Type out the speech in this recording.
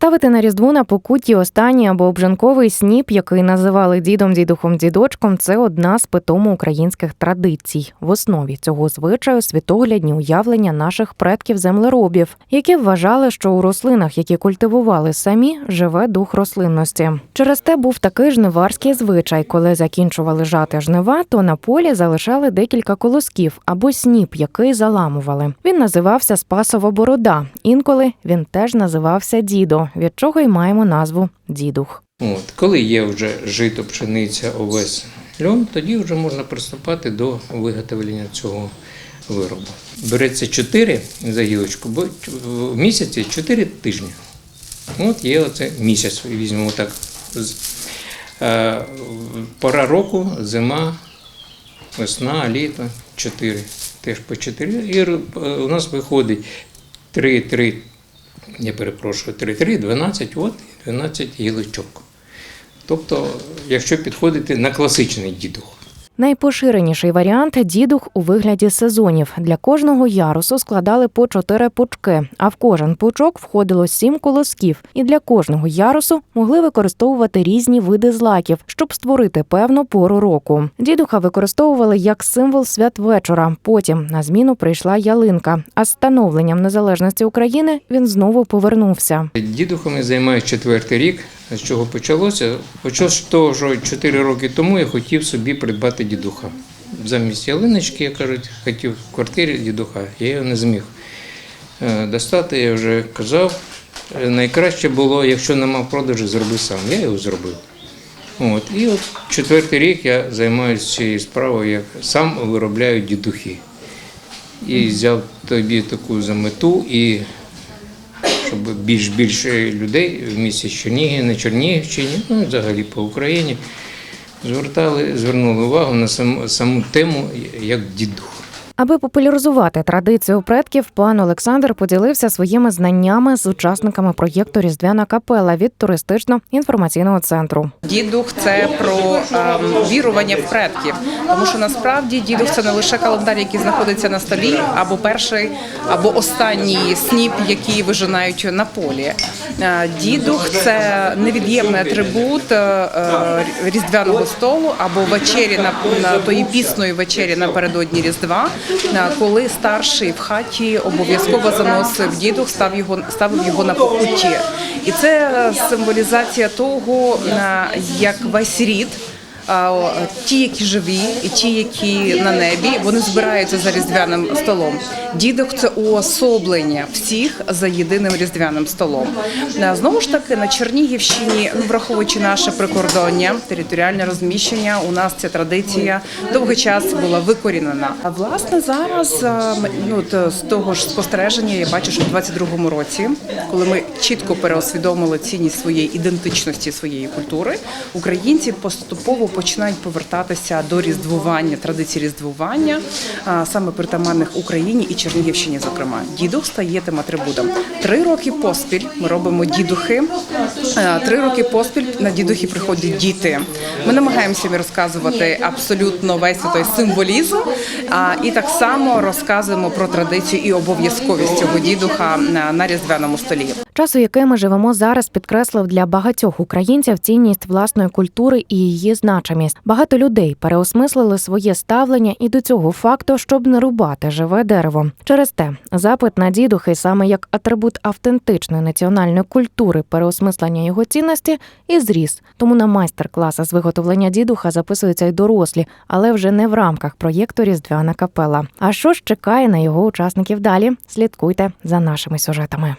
Ставити на різдву на покутті останній або обжанковий сніп, який називали дідом, дідухом, дідочком, це одна з питому українських традицій. В основі цього звичаю світоглядні уявлення наших предків землеробів, які вважали, що у рослинах, які культивували самі, живе дух рослинності. Через те був такий жниварський звичай, коли закінчували жати жнива, то на полі залишали декілька колосків або сніп, який заламували. Він називався Спасова борода. Інколи він теж називався дідо, від чого й маємо назву дідух. От. Коли є вже жито, пшениця, овес, льон, тоді вже можна приступати до виготовлення цього виробу. Береться 4 за гілочку, бо в місяці 4 тижні. От є оце місяць, візьмемо так. Е, Пора року, зима, весна, літо, 4. Теж по 4. І е, у нас виходить 3, 3, я перепрошую, 3, 3, 12, от 12 гілочок. Тобто, якщо підходити на класичний дідух. Найпоширеніший варіант дідух у вигляді сезонів. Для кожного ярусу складали по чотири пучки, а в кожен пучок входило сім колосків. І для кожного ярусу могли використовувати різні види злаків, щоб створити певну пору року. Дідуха використовували як символ святвечора. Потім на зміну прийшла ялинка. А з становленням незалежності України він знову повернувся. Дідухом я займаюся четвертий рік. З чого почалося? Почалося того, що 4 роки тому я хотів собі придбати дідуха. Замість ялиночки, як кажуть, хотів в квартирі дідуха, я його не зміг е, достати, я вже казав. Е, Найкраще було, якщо нема продажу, зроби сам. Я його зробив. От. І от четвертий рік я займаюся цією справою, як сам виробляю дідухи. І взяв тобі таку за мету і щоб більш більше людей в місті Чернігів, на Чернігівщині, ну взагалі по Україні звертали, звернули увагу на саму, саму тему як дідух. Аби популяризувати традицію предків, пан Олександр поділився своїми знаннями з учасниками проєкту Різдвяна капела від туристично-інформаційного центру. Дідух це про ем, вірування в предків, тому що насправді дідух це не лише календар, який знаходиться на столі, або перший, або останній сніп, який вижинають на полі. Е, Дідух це невід'ємний атрибут е, е, різдвяного столу або вечері на, на тої пісної вечері напередодні різдва, коли старший в хаті обов'язково заносив дідух, став його ставив його на покутті. І це символізація того, як весь рід. Ті, які живі, і ті, які на небі, вони збираються за різдвяним столом. Дідок це уособлення всіх за єдиним різдвяним столом. Знову ж таки, на Чернігівщині, ну враховуючи наше прикордоння, територіальне розміщення, у нас ця традиція довгий час була викорінена. А власне зараз ну, з того ж спостереження я бачу, що в 22-му році, коли ми чітко переосвідомили цінність своєї ідентичності своєї культури, українці поступово починають повертатися до різдвування, традиції різдвування, саме притаманних Україні і Чернігівщині. Зокрема, дідух стає тим атрибутом. Три роки поспіль ми робимо дідухи. Три роки поспіль на дідухи приходять діти. Ми намагаємося розказувати абсолютно весь той символізм, і так само розказуємо про традицію і обов'язковість цього дідуха на, різдвяному столі. Час, у який ми живемо зараз, підкреслив для багатьох українців цінність власної культури і її значимість. Багато людей переосмислили своє ставлення і до цього факту, щоб не рубати живе дерево. Через те запит на дідухи саме як атрибут автентичної національної культури, переосмислення його цінності і зріс. Тому на майстер-класи з виготовлення дідуха записуються й дорослі, але вже не в рамках проєкту Різдвяна капела. А що ж чекає на його учасників далі? Слідкуйте за нашими сюжетами.